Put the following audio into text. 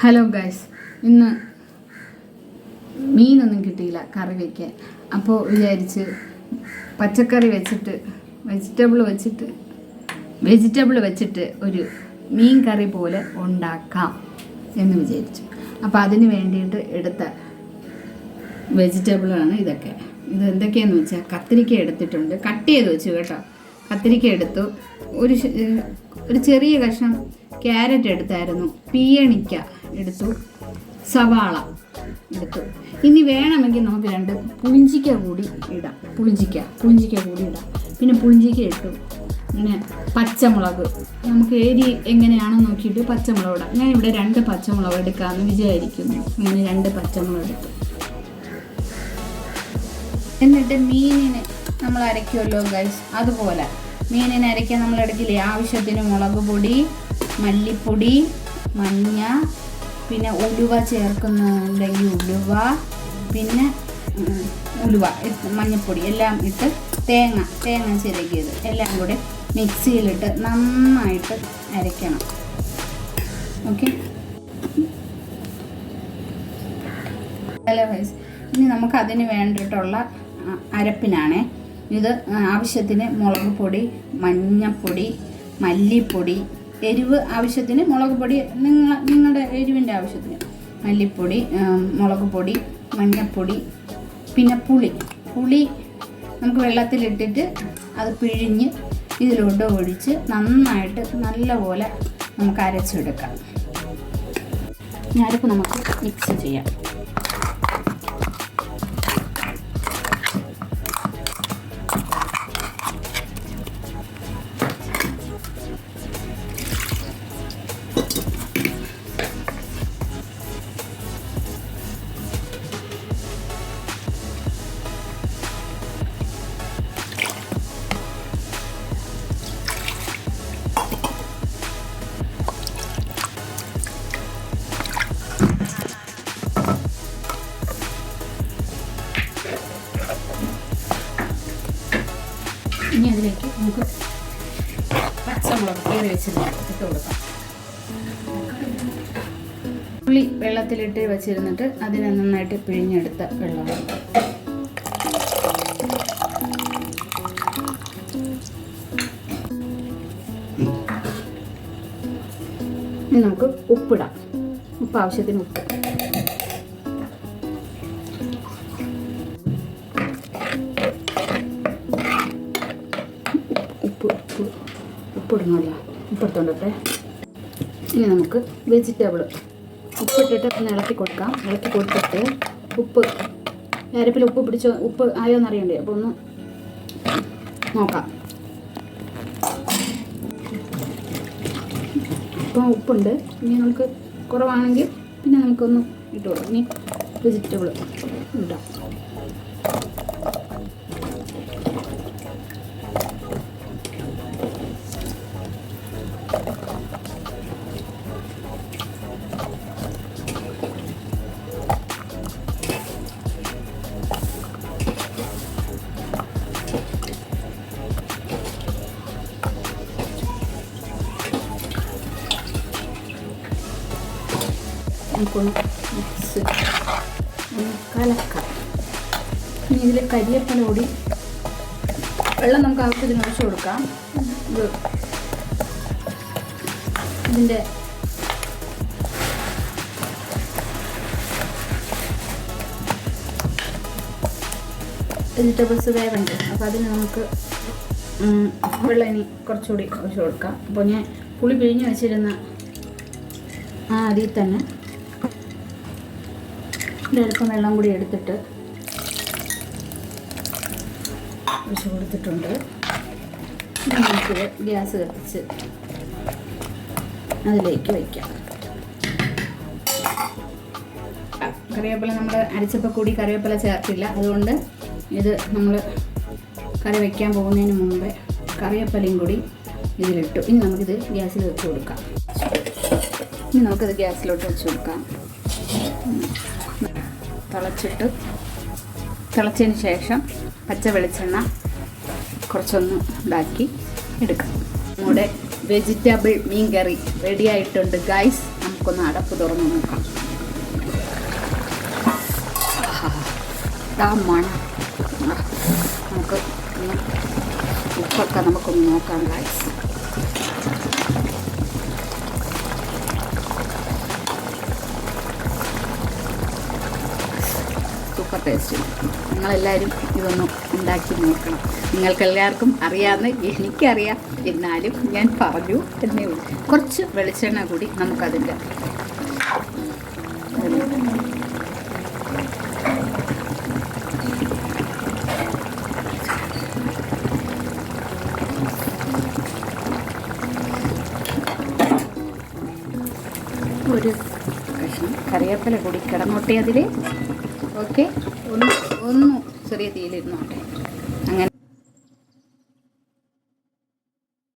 Hello guys ഇന്ന് മീനൊന്നും കിട്ടിയില്ല കറി വയ്ക്കാൻ അപ്പോൾ വിചാരിച്ച് പച്ചക്കറി വെച്ചിട്ട് വെജിറ്റബിൾ വെച്ചിട്ട് വെജിറ്റബിൾ വെച്ചിട്ട് ഒരു മീൻ കറി പോലെ ഉണ്ടാക്കാം എന്ന് വിചാരിച്ചു. അപ്പോൾ അതിന് വേണ്ടിയിട്ട് എടുത്ത വെജിറ്റബിളാണ് ഇതൊക്കെ. ഇത് എന്തൊക്കെയാണെന്ന് വെച്ചാൽ കത്തിരിക്ക എടുത്തിട്ടുണ്ട്. കട്ട് ചെയ്ത് വെച്ചു കേട്ടോ. കത്തിരിക്ക എടുത്തു. ഒരു ഒരു ചെറിയ കഷ്ണം ക്യാരറ്റ് എടുത്തായിരുന്നു. പീയണിക്ക. എടുത്തു. സവാള എടുത്തു. ഇനി വേണമെങ്കിൽ നമുക്ക് രണ്ട് പുളിഞ്ചിക്ക കൂടി ഇടാം. പുളിഞ്ചിക്ക പുളിഞ്ചിക്ക കൂടി ഇടാം. പിന്നെ പുളിഞ്ചിക്ക ഇട്ടു. പിന്നെ പച്ചമുളക്. നമുക്ക് ഏരി എങ്ങനെയാണെന്ന് നോക്കിയിട്ട് പച്ചമുളക് ഇടാം. ഞാൻ ഇവിടെ രണ്ട് പച്ചമുളക് എടുക്കാമെന്ന് വിചാരിക്കുന്നു. അങ്ങനെ രണ്ട് പച്ചമുളക് എടുത്തു എന്നിട്ട് മീനിനെ നമ്മൾ അരയ്ക്കുമല്ലോ ഗൈസ് അതുപോലെ മീനിനെ അരയ്ക്കാൻ നമ്മൾ എടുക്കില്ലേ? ആവശ്യത്തിന് മുളക് പൊടി മല്ലിപ്പൊടി മഞ്ഞ പിന്നെ ഉലുവ ചേർക്കുന്നുണ്ടെങ്കിൽ ഉലുവ പിന്നെ ഉലുവ മഞ്ഞൾപ്പൊടി എല്ലാം ഇട്ട് തേങ്ങ തേങ്ങ ചിരകിയത് എല്ലാം കൂടെ മിക്സിയിലിട്ട് നന്നായിട്ട് അരയ്ക്കണം. ഓക്കെ? ഹലോ ഗൈസ് ഇനി നമുക്ക് അതിന് വേണ്ടിയിട്ടുള്ള അരപ്പിനാണ്. ഇത് ആവശ്യത്തിന് മുളക് പൊടി മഞ്ഞപ്പൊടി മല്ലിപ്പൊടി എരിവ് ആവശ്യത്തിന് മുളക് പൊടി നിങ്ങൾ നിങ്ങളുടെ എരിവിന്റെ ആവശ്യത്തിന്. മല്ലിപ്പൊടി മുളക് പൊടി മഞ്ഞപ്പൊടി പിന്നെ പുളി. പുളി നമുക്ക് വെള്ളത്തിലിട്ടിട്ട് അത് പിഴിഞ്ഞ് ഇതിലോട്ട് ഒഴിച്ച് നന്നായിട്ട് നല്ലപോലെ നമുക്ക് അരച്ചെടുക്കാം. ഞാനിപ്പോൾ നമുക്ക് മിക്സ് ചെയ്യാം. നമുക്ക് പച്ചമുളക് കയറി വെച്ചിരുന്ന ഇട്ട് കൊടുക്കാം. ഉള്ളി വെള്ളത്തിലിട്ട് വെച്ചിരുന്നിട്ട് അതിനെ നന്നായിട്ട് പിഴിഞ്ഞെടുത്ത വെള്ളമാണ്. നമുക്ക് ഉപ്പിടാം. ഉപ്പ് ആവശ്യത്തിന് ഉപ്പ്. ഉപ്പിടണമല്ലോ ഉപ്പെടുത്തോണ്ടട്ടെ ഇനി നമുക്ക് വെജിറ്റബിൾ ഉപ്പിട്ടിട്ട് ഒന്ന് ഇളക്കി കൊടുക്കാം. ഇളക്കി കൊടുത്തിട്ട് ഉപ്പ്. അരപ്പിൽ ഉപ്പ് പിടിച്ചോ ഉപ്പ് ആയോ എന്നറിയണ്ടേ അപ്പോൾ ഒന്ന് നോക്കാം. ഇപ്പം ഉപ്പുണ്ട്. ഇനി നമുക്ക് കുറവാണെങ്കിൽ പിന്നെ നമുക്കൊന്ന് ഇട്ട് കൊടുക്കാം. ഇനി വെജിറ്റബിൾ ഇടാം. നമുക്കൊന്ന് മിക്സ് ഒന്ന് കലക്കാം. ഇനി ഇതിൽ കരിയപ്പന കൂടി വെള്ളം നമുക്ക് ആവശ്യത്തിന് ഒഴിച്ചു കൊടുക്കാം. ഇത് ഇതിന്റെ വെജിറ്റബിൾസ് വേവുണ്ട് അപ്പോൾ അതിന് നമുക്ക് വെള്ളം ഇനി കുറച്ചുകൂടി ഒഴിച്ചു കൊടുക്കാം. അപ്പോൾ ഞാൻ പുളി പിഴിഞ്ഞ് വെച്ചിരുന്ന ആ അതിൽ തന്നെ ഒരൽപ്പം വെള്ളം കൂടി എടുത്തിട്ട് ഒഴിച്ച് കൊടുത്തിട്ടുണ്ട്. നമുക്ക് ഗ്യാസ് കത്തിച്ച് അതിലേക്ക് വയ്ക്കാം. കറിവേപ്പില നമ്മൾ അരച്ചപ്പോൾ കൂടി കറിവേപ്പില ചേർത്തില്ല. അതുകൊണ്ട് ഇത് നമ്മൾ കറി വയ്ക്കാൻ പോകുന്നതിന് മുമ്പേ കറിവേപ്പിലയും കൂടി ഇതിലിട്ടു. ഇനി നമുക്കിത് ഗ്യാസിൽ വെച്ച് കൊടുക്കാം. ഇനി നമുക്കിത് ഗ്യാസിലോട്ട് വെച്ച് കൊടുക്കാം. തിളച്ചിട്ട് തിളച്ചതിന് ശേഷം പച്ച വെളിച്ചെണ്ണ കുറച്ചൊന്ന് ഇതാക്കി എടുക്കാം. നമ്മുടെ വെജിറ്റബിൾ മീൻ കറി റെഡിയായിട്ടുണ്ട് ഗൈസ് നമുക്കൊന്ന് അടപ്പ് തുറന്ന് നോക്കാം. ആ മണം. നമുക്ക് ഉപ്പൊക്കെ നമുക്കൊന്ന് നോക്കാം ഗൈസ് ടേസ്റ്റ് നിങ്ങളെല്ലാവരും ഇതൊന്ന് ഉണ്ടാക്കി നോക്കണം. നിങ്ങൾക്കെല്ലാവർക്കും അറിയാമെന്ന് എനിക്കറിയാം. എന്നാലും ഞാൻ പറഞ്ഞു എന്നേ ഉള്ളൂ. കുറച്ച് വെളിച്ചെണ്ണ കൂടി നമുക്കതിന്റെ ഒരു കഷ്ണം കറിവേപ്പില കൂടി കിടന്നോട്ടെ അതിൽ ഓക്കെ? ഒന്ന് ഒന്ന് ചെറിയ തീയിലിരുന്നോട്ടെ